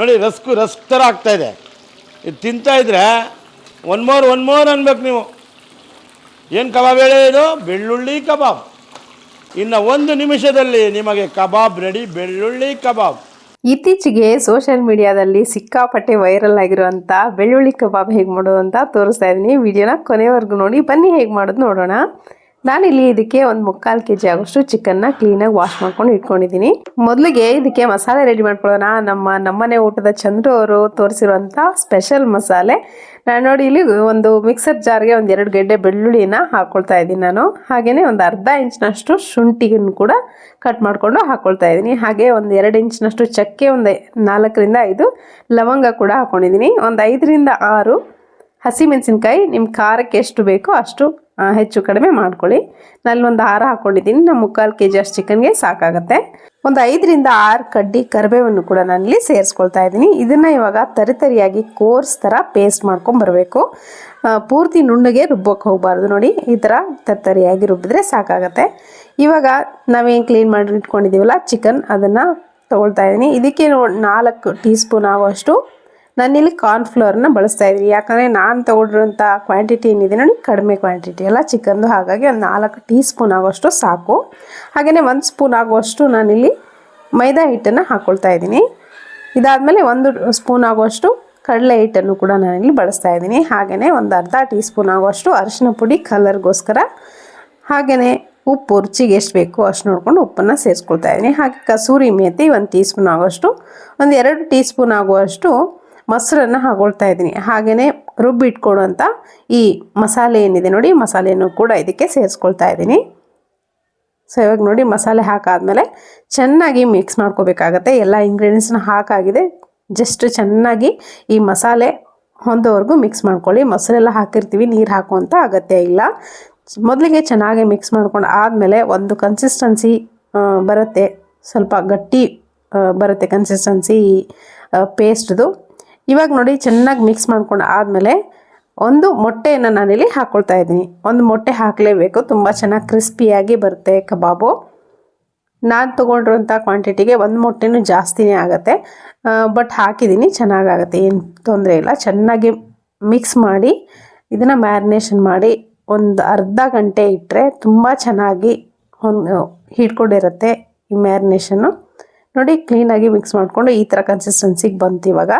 ನೋಡಿ, rusk, rusk ಥರ ಆಗ್ತಾಯಿದೆ ಇದು. ತಿಂತಾಯಿದ್ರೆ ಒನ್ ಮೋರ್ ಒನ್ ಮೋರ್ ಅನ್ಬೇಕು ನೀವು. ಏನು ಕಬಾಬ್ ಹೇಳಿ ಇದು? ಬೆಳ್ಳುಳ್ಳಿ ಕಬಾಬ್. ಇನ್ನು ಒಂದು ನಿಮಿಷದಲ್ಲಿ ನಿಮಗೆ ಕಬಾಬ್ ರೆಡಿ ಬೆಳ್ಳುಳ್ಳಿ ಕಬಾಬ್. ಇತ್ತೀಚೆಗೆ ಸೋಷಿಯಲ್ ಮೀಡಿಯಾದಲ್ಲಿ ಸಿಕ್ಕಾಪಟ್ಟೆ ವೈರಲ್ ಆಗಿರುವಂಥ ಬೆಳ್ಳುಳ್ಳಿ ಕಬಾಬ್ ಹೇಗೆ ಮಾಡೋದು ಅಂತ ತೋರಿಸ್ತಾ ಇದ್ದೀನಿ. ವಿಡಿಯೋನ ಕೊನೆವರೆಗೂ ನೋಡಿ. ಬನ್ನಿ ಹೇಗೆ ಮಾಡೋದು ನೋಡೋಣ. ನಾನಿಲ್ಲಿ ಇದಕ್ಕೆ ಒಂದು ಮುಕ್ಕಾಲು ಕೆ ಜಿ ಆಗೋಷ್ಟು ಚಿಕನ್ನ ಕ್ಲೀನಾಗಿ ವಾಶ್ ಮಾಡ್ಕೊಂಡು ಇಟ್ಕೊಂಡಿದ್ದೀನಿ ಮೊದಲಿಗೆ ಇದಕ್ಕೆ ಮಸಾಲೆ ರೆಡಿ ಮಾಡ್ಕೊಳ್ಳೋಣ. ನಮ್ಮ, ನಮ್ಮನೆ ಊಟದ ಚಂದ್ರು ಅವರು ತೋರಿಸಿರುವಂಥ ಸ್ಪೆಷಲ್ ಮಸಾಲೆ. ನಾನು ನೋಡಿ ಇಲ್ಲಿ ಒಂದು ಮಿಕ್ಸರ್ ಜಾರ್ಗೆ ಒಂದು ಎರಡು ಗೆಡ್ಡೆ ಬೆಳ್ಳುಳ್ಳಿನ ಹಾಕ್ಕೊಳ್ತಾ ಇದ್ದೀನಿ ನಾನು. ಹಾಗೆಯೇ ಒಂದು ಅರ್ಧ ಇಂಚಿನಷ್ಟು ಶುಂಠಿಯನ್ನು ಕೂಡ ಕಟ್ ಮಾಡಿಕೊಂಡು ಹಾಕ್ಕೊಳ್ತಾ ಇದ್ದೀನಿ. ಹಾಗೆ ಒಂದು ಎರಡು ಇಂಚಿನಷ್ಟು ಚಕ್ಕೆ, ಒಂದು ನಾಲ್ಕರಿಂದ ಐದು ಲವಂಗ ಕೂಡ ಹಾಕ್ಕೊಂಡಿದ್ದೀನಿ ಒಂದು ಐದರಿಂದ ಆರು ಹಸಿಮೆಣಸಿನ್ಕಾಯಿ ನಿಮ್ಮ ಖಾರಕ್ಕೆ ಎಷ್ಟು ಬೇಕೋ ಅಷ್ಟು ಹೆಚ್ಚು ಕಡಿಮೆ ಮಾಡ್ಕೊಳ್ಳಿ. ನಾನು ಒಂದು ಹಾರ ಹಾಕ್ಕೊಂಡಿದ್ದೀನಿ ನಮ್ಮ ಮುಕ್ಕಾಲು ಕೆ ಜಿ ಅಷ್ಟು ಚಿಕನ್ಗೆ ಸಾಕಾಗುತ್ತೆ. ಒಂದು ಐದರಿಂದ ಆರು ಕಡ್ಡಿ ಕರಿಬೇವನ್ನು ಕೂಡ ನಾನಿಲ್ಲಿ ಸೇರಿಸ್ಕೊಳ್ತಾ ಇದ್ದೀನಿ. ಇದನ್ನು ಇವಾಗ ತರಿತರಿಯಾಗಿ ಕೋರ್ಸ್ ಥರ ಪೇಸ್ಟ್ ಮಾಡ್ಕೊಂಬರಬೇಕು ಪೂರ್ತಿ ನುಣ್ಣಗೆ ರುಬ್ಬೋಕೆ ಹೋಗಬಾರ್ದು ನೋಡಿ. ಈ ಥರ ತರಿತರಿಯಾಗಿ ರುಬ್ಬಿದ್ರೆ ಸಾಕಾಗತ್ತೆ. ಇವಾಗ ನಾವೇನು ಕ್ಲೀನ್ ಮಾಡಿ ಇಟ್ಕೊಂಡಿದ್ದೀವಲ್ಲ ಚಿಕನ್ ಅದನ್ನು ತೊಗೊಳ್ತಾ ಇದ್ದೀನಿ. ಇದಕ್ಕೆ ನಾಲ್ಕು ಟೀ ಸ್ಪೂನ್ ಆಗುವಷ್ಟು ನಾನಿಲ್ಲಿ ಕಾರ್ನ್ಫ್ಲೋರ್ನ ಬಳಸ್ತಾ ಇದ್ದೀನಿ. ಯಾಕಂದರೆ ನಾನು ತೊಗೊಂಡಿರೋಂಥ ಕ್ವಾಂಟಿಟಿ ಏನಿದೆ ನೋಡಿ, ಕಡಿಮೆ ಕ್ವಾಂಟಿಟಿ ಅಲ್ಲ ಚಿಕನ್ದು ಹಾಗಾಗಿ ಒಂದು ನಾಲ್ಕು ಟೀ ಸ್ಪೂನ್ ಆಗುವಷ್ಟು ಸಾಕು. ಹಾಗೆಯೇ ಒಂದು ಸ್ಪೂನ್ ಆಗುವಷ್ಟು ನಾನಿಲ್ಲಿ ಮೈದಾ ಹಿಟ್ಟನ್ನು ಹಾಕ್ಕೊಳ್ತಾ ಇದ್ದೀನಿ. ಇದಾದಮೇಲೆ ಒಂದು ಸ್ಪೂನ್ ಆಗುವಷ್ಟು ಕಡಲೆ ಹಿಟ್ಟನ್ನು ಕೂಡ ನಾನಿಲ್ಲಿ ಬಳಸ್ತಾ ಇದ್ದೀನಿ. ಹಾಗೆಯೇ ಒಂದು ಅರ್ಧ ಟೀ ಸ್ಪೂನ್ ಆಗುವಷ್ಟು ಅರಿಶಿನ ಪುಡಿ ಕಲರ್ಗೋಸ್ಕರ ಹಾಗೆಯೇ ಉಪ್ಪು, ರುಚಿಗೆ ಎಷ್ಟು ಬೇಕು ಅಷ್ಟು ನೋಡಿಕೊಂಡು ಉಪ್ಪನ್ನು ಸೇರಿಸ್ಕೊಳ್ತಾ ಇದ್ದೀನಿ. ಹಾಗೆ ಕಸೂರಿ ಮೇಥಿ ಒಂದು ಟೀ ಸ್ಪೂನ್ ಆಗುವಷ್ಟು, ಒಂದು ಎರಡು ಟೀ ಸ್ಪೂನ್ ಆಗುವಷ್ಟು ಮೊಸರನ್ನು ಹಾಕೊಳ್ತಾ ಇದ್ದೀನಿ. ಹಾಗೆಯೇ ರುಬ್ಬಿಟ್ಕೊಡುವಂಥ ಈ ಮಸಾಲೆ ಏನಿದೆ ನೋಡಿ, ಮಸಾಲೆಯನ್ನು ಕೂಡ ಇದಕ್ಕೆ ಸೇರಿಸ್ಕೊಳ್ತಾ ಇದ್ದೀನಿ. ಸೊ ಇವಾಗ ನೋಡಿ ಮಸಾಲೆ ಹಾಕಾದಮೇಲೆ ಚೆನ್ನಾಗಿ ಮಿಕ್ಸ್ ಮಾಡ್ಕೋಬೇಕಾಗತ್ತೆ. ಎಲ್ಲ ಇಂಗ್ರೀಡಿಯೆಂಟ್ಸ್ನ ಹಾಕಾಗಿದೆ. ಜಸ್ಟ್ ಚೆನ್ನಾಗಿ ಈ ಮಸಾಲೆ ಹೊಂದೋವರೆಗೂ ಮಿಕ್ಸ್ ಮಾಡ್ಕೊಳ್ಳಿ. ಮೊಸರೆಲ್ಲ ಹಾಕಿರ್ತೀವಿ, ನೀರು ಹಾಕುವಂಥ ಅಗತ್ಯ ಇಲ್ಲ. ಮೊದಲಿಗೆ ಚೆನ್ನಾಗಿ ಮಿಕ್ಸ್ ಮಾಡ್ಕೊಂಡು ಆದಮೇಲೆ ಒಂದು ಕನ್ಸಿಸ್ಟೆನ್ಸಿ ಬರುತ್ತೆ. ಸ್ವಲ್ಪ ಗಟ್ಟಿ ಬರುತ್ತೆ ಕನ್ಸಿಸ್ಟೆನ್ಸಿ ಪೇಸ್ಟ್ದು ಇವಾಗ ನೋಡಿ ಚೆನ್ನಾಗಿ ಮಿಕ್ಸ್ ಮಾಡ್ಕೊಂಡು ಆದಮೇಲೆ ಒಂದು ಮೊಟ್ಟೆಯನ್ನು ನಾನಿಲ್ಲಿ ಹಾಕ್ಕೊಳ್ತಾ ಇದ್ದೀನಿ. ಒಂದು ಮೊಟ್ಟೆ ಹಾಕಲೇಬೇಕು. ತುಂಬ ಚೆನ್ನಾಗಿ ಕ್ರಿಸ್ಪಿಯಾಗಿ ಬರುತ್ತೆ ಕಬಾಬು. ನಾನು ತೊಗೊಂಡಿರೋಂಥ ಕ್ವಾಂಟಿಟಿಗೆ ಒಂದು ಮೊಟ್ಟೆನೂ ಜಾಸ್ತಿನೇ ಆಗುತ್ತೆ. ಬಟ್ ಹಾಕಿದ್ದೀನಿ ಚೆನ್ನಾಗಾಗುತ್ತೆ. ಏನು ತೊಂದರೆ ಇಲ್ಲ. ಚೆನ್ನಾಗಿ ಮಿಕ್ಸ್ ಮಾಡಿ ಇದನ್ನು ಮ್ಯಾರಿನೇಷನ್ ಮಾಡಿ ಒಂದು ಅರ್ಧ ಗಂಟೆ ಇಟ್ಟರೆ ತುಂಬ ಚೆನ್ನಾಗಿ ಒಂದು ಹಿಡ್ಕೊಂಡಿರುತ್ತೆ ಈ ಮ್ಯಾರಿನೇಷನ್ನು ನೋಡಿ ಕ್ಲೀನಾಗಿ ಮಿಕ್ಸ್ ಮಾಡಿಕೊಂಡು ಈ ಥರ ಕನ್ಸಿಸ್ಟೆನ್ಸಿಗೆ ಬಂತು ಇವಾಗ.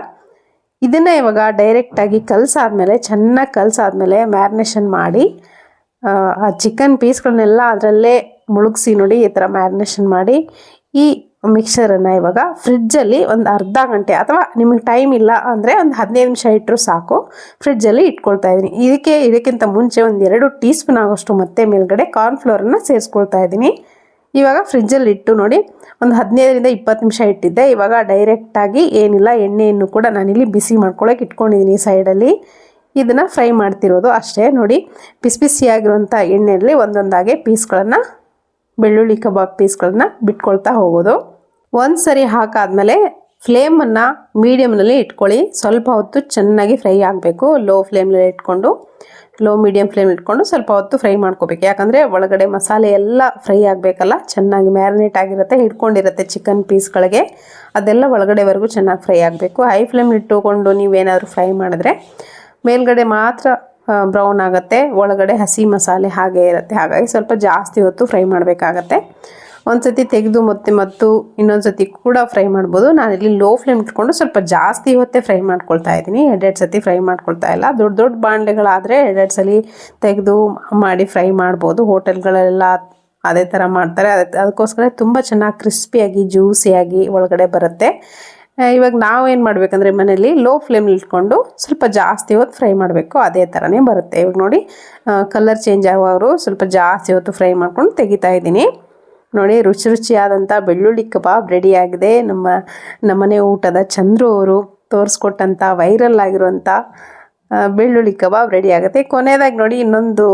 ಇದನ್ನು ಇವಾಗ ಡೈರೆಕ್ಟಾಗಿ ಕಲಸಾದ್ಮೇಲೆ ಚೆನ್ನಾಗಿ ಕಲಸಾದ್ಮೇಲೆ ಮ್ಯಾರಿನೇಷನ್ ಮಾಡಿ ಆ, ಚಿಕನ್ ಪೀಸ್ಗಳನ್ನೆಲ್ಲ ಅದರಲ್ಲೇ ಮುಳುಗಿಸಿ ನೋಡಿ ಈ ಥರ ಮ್ಯಾರಿನೇಷನ್ ಮಾಡಿ ಈ ಮಿಕ್ಸರನ್ನು ಇವಾಗ ಫ್ರಿಡ್ಜಲ್ಲಿ ಒಂದು ಅರ್ಧ ಗಂಟೆ ಅಥವಾ ನಿಮಗೆ ಟೈಮ್ ಇಲ್ಲ ಅಂದರೆ ಒಂದು ಹದಿನೈದು ನಿಮಿಷ ಇಟ್ಟರು ಸಾಕು. ಫ್ರಿಡ್ಜಲ್ಲಿ ಇಟ್ಕೊಳ್ತಾ ಇದ್ದೀನಿ ಇದಕ್ಕೆ ಇದಕ್ಕಿಂತ ಮುಂಚೆ ಒಂದು ಎರಡು ಟೀ ಸ್ಪೂನ್ ಆಗೋಷ್ಟು ಮತ್ತೆ ಮೇಲ್ಗಡೆ ಕಾರ್ನ್ಫ್ಲೋರನ್ನು ಸೇರಿಸ್ಕೊಳ್ತಾ ಇದ್ದೀನಿ ಇವಾಗ ಫ್ರಿಜ್ಜಲ್ಲಿ ಇಟ್ಟು ನೋಡಿ ಒಂದು ಹದಿನೈದರಿಂದ ಇಪ್ಪತ್ತು ನಿಮಿಷ ಇಟ್ಟಿದ್ದೆ. ಇವಾಗ ಡೈರೆಕ್ಟಾಗಿ ಏನಿಲ್ಲ, ಎಣ್ಣೆಯನ್ನು ಕೂಡ ನಾನಿಲ್ಲಿ ಬಿಸಿ ಮಾಡ್ಕೊಳ್ಳೋಕೆ ಇಟ್ಕೊಂಡಿದ್ದೀನಿ ಸೈಡಲ್ಲಿ ಇದನ್ನು ಫ್ರೈ ಮಾಡ್ತಿರೋದು ಅಷ್ಟೇ. ನೋಡಿ ಬಿಸಿ ಬಿಸಿಯಾಗಿರುವಂಥ ಎಣ್ಣೆಯಲ್ಲಿ ಒಂದೊಂದಾಗೆ ಪೀಸ್ಗಳನ್ನು, ಬೆಳ್ಳುಳ್ಳಿ ಕಬಾಬ್ ಪೀಸ್ಗಳನ್ನ ಬಿಟ್ಕೊಳ್ತಾ ಹೋಗೋದು. ಒಂದು ಸರಿ ಹಾಕಾದ್ಮೇಲೆ ಫ್ಲೇಮನ್ನು ಮೀಡಿಯಮ್ನಲ್ಲಿ ಇಟ್ಕೊಳ್ಳಿ. ಸ್ವಲ್ಪ ಹೊತ್ತು ಚೆನ್ನಾಗಿ ಫ್ರೈ ಆಗಬೇಕು. ಲೋ ಫ್ಲೇಮ್ನಲ್ಲಿ ಇಟ್ಕೊಂಡು. ಲೋ ಮೀಡಿಯಮ್ ಫ್ಲೇಮ್ ಇಟ್ಕೊಂಡು ಸ್ವಲ್ಪ ಹೊತ್ತು ಫ್ರೈ ಮಾಡ್ಕೋಬೇಕು. ಯಾಕಂದರೆ ಒಳಗಡೆ ಮಸಾಲೆ ಎಲ್ಲ ಫ್ರೈ ಆಗಬೇಕಲ್ಲ, ಚೆನ್ನಾಗಿ ಮ್ಯಾರಿನೇಟ್ ಆಗಿರುತ್ತೆ, ಹಿಡ್ಕೊಂಡಿರುತ್ತೆ ಚಿಕನ್ ಪೀಸ್ಗಳಿಗೆ ಅದೆಲ್ಲ ಒಳಗಡೆವರೆಗೂ ಚೆನ್ನಾಗಿ ಫ್ರೈ ಆಗಬೇಕು. ಹೈ ಫ್ಲೇಮ್ ಇಟ್ಟುಕೊಂಡು ನೀವೇನಾದರೂ ಫ್ರೈ ಮಾಡಿದ್ರೆ ಮೇಲ್ಗಡೆ ಮಾತ್ರ ಬ್ರೌನ್ ಆಗುತ್ತೆ, ಒಳಗಡೆ ಹಸಿ ಮಸಾಲೆ ಹಾಗೆ ಇರುತ್ತೆ. ಹಾಗಾಗಿ ಸ್ವಲ್ಪ ಜಾಸ್ತಿ ಹೊತ್ತು ಫ್ರೈ ಮಾಡಬೇಕಾಗತ್ತೆ. ಒಂದು ಸತಿ ತೆಗೆದು ಮತ್ತೆ ಮತ್ತು ಇನ್ನೊಂದು ಸತಿ ಕೂಡ ಫ್ರೈ ಮಾಡ್ಬೋದು. ನಾನಿಲ್ಲಿ ಲೋ ಫ್ಲೇಮ್ ಇಟ್ಕೊಂಡು ಸ್ವಲ್ಪ ಜಾಸ್ತಿ ಹೊತ್ತೇ ಫ್ರೈ ಮಾಡ್ಕೊಳ್ತಾ ಇದ್ದೀನಿ. ಎರಡೆರಡು ಸತಿ ಫ್ರೈ ಮಾಡ್ಕೊಳ್ತಾ ಇಲ್ಲ. ದೊಡ್ಡ ದೊಡ್ಡ ಬಾಣಲೆಗಳಾದರೆ ಎರಡೆರಡು ಸಲ ತೆಗೆದು ಮಾಡಿ ಫ್ರೈ ಮಾಡ್ಬೋದು. ಹೋಟೆಲ್ಗಳೆಲ್ಲ ಅದೇ ಥರ ಮಾಡ್ತಾರೆ. ಅದೇ ಅದಕ್ಕೋಸ್ಕರ ತುಂಬ ಚೆನ್ನಾಗಿ ಕ್ರಿಸ್ಪಿಯಾಗಿ, ಜ್ಯೂಸಿಯಾಗಿ ಒಳಗಡೆ ಬರುತ್ತೆ. ಇವಾಗ ನಾವೇನು ಮಾಡಬೇಕಂದ್ರೆ ಮನೇಲಿ ಲೋ ಫ್ಲೇಮ್ ಇಟ್ಕೊಂಡು ಸ್ವಲ್ಪ ಜಾಸ್ತಿ ಹೊತ್ತು ಫ್ರೈ ಮಾಡಬೇಕು. ಅದೇ ಥರನೇ ಬರುತ್ತೆ. ಇವಾಗ ನೋಡಿ ಕಲರ್ ಚೇಂಜ್ ಆಗುವವರು ಸ್ವಲ್ಪ ಜಾಸ್ತಿ ಹೊತ್ತು ಫ್ರೈ ಮಾಡ್ಕೊಂಡು ತೆಗಿತಾ ಇದ್ದೀನಿ. ನೋಡಿ ರುಚಿ ರುಚಿಯಾದಂಥ ಬೆಳ್ಳುಳ್ಳಿ ಕಬಾಬ್ ರೆಡಿಯಾಗಿದೆ. ನಮ್ಮ, ನಮ್ಮನೆ ಊಟದ ಚಂದ್ರು ಅವರು ತೋರಿಸ್ಕೊಟ್ಟಂಥ ವೈರಲ್ ಆಗಿರುವಂಥ ಬೆಳ್ಳುಳ್ಳಿ ಕಬಾಬ್ ರೆಡಿ ಆಗುತ್ತೆ ಕೊನೆಯದಾಗಿ ನೋಡಿ, ಇನ್ನೊಂದು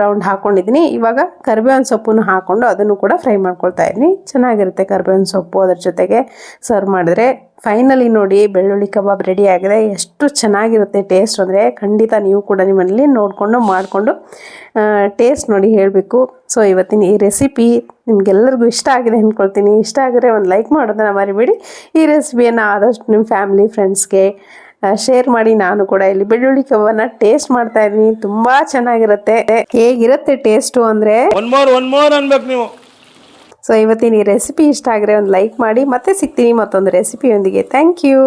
ರೌಂಡ್ ಹಾಕ್ಕೊಂಡಿದ್ದೀನಿ ಇವಾಗ ಕರ್ಬೇವಿನ ಸೊಪ್ಪನ್ನು ಹಾಕ್ಕೊಂಡು ಅದನ್ನು ಕೂಡ ಫ್ರೈ ಮಾಡ್ಕೊಳ್ತಾ ಇದ್ದೀನಿ. ಚೆನ್ನಾಗಿರುತ್ತೆ ಕರ್ಬೇವಿನ ಸೊಪ್ಪು ಅದ್ರ ಜೊತೆಗೆ ಸರ್ವ್ ಮಾಡಿದ್ರೆ. ಫೈನಲಿ ನೋಡಿ, ಬೆಳ್ಳುಳ್ಳಿ ಕಬಾಬ್ ರೆಡಿ ಆಗಿದೆ ಎಷ್ಟು ಚೆನ್ನಾಗಿರುತ್ತೆ ಟೇಸ್ಟ್ ಅಂದರೆ. ಖಂಡಿತ ನೀವು ಕೂಡ ನಿಮ್ಮಲ್ಲಿ ನೋಡಿಕೊಂಡು ಮಾಡಿಕೊಂಡು ಟೇಸ್ಟ್ ನೋಡಿ ಹೇಳಬೇಕು. ಸೊ ಇವತ್ತಿನ ಈ ರೆಸಿಪಿ ನಿಮ್ಗೆಲ್ಲರಿಗೂ ಇಷ್ಟ ಆಗಿದೆ ಅಂದ್ಕೊಳ್ತೀನಿ ಇಷ್ಟ ಆಗಿದ್ರೆ ಒಂದು ಲೈಕ್ ಮಾಡೋದನ್ನ ಮರಿಬೇಡಿ. ಈ ರೆಸಿಪಿಯನ್ನು ಆದಷ್ಟು ನಿಮ್ಮ ಫ್ಯಾಮಿಲಿ ಫ್ರೆಂಡ್ಸ್ಗೆ ಶೇರ್ ಮಾಡಿ. ನಾನು ಕೂಡ ಇಲ್ಲಿ ಬೆಳ್ಳುಳ್ಳಿ ಕವನ್ನ ಟೇಸ್ಟ್ ಮಾಡ್ತಾ ಇದ್ದೀನಿ. ತುಂಬಾ ಚೆನ್ನಾಗಿರುತ್ತೆ. ಹೇಗಿರುತ್ತೆ ಟೇಸ್ಟು ಅಂದರೆ? ಒನ್ ಮೋರ್ ಒನ್ ಮೋರ್ ಅನ್ಬೇಕು ನೀವು. ಸೊ ಇವತ್ತಿನ ಈ ರೆಸಿಪಿ ಇಷ್ಟ ಆಗಿದ್ರೆ ಒಂದು ಲೈಕ್ ಮಾಡಿ. ಮತ್ತೆ ಸಿಗ್ತೀನಿ ಮತ್ತೊಂದು ರೆಸಿಪಿಯೊಂದಿಗೆ ಥ್ಯಾಂಕ್ ಯು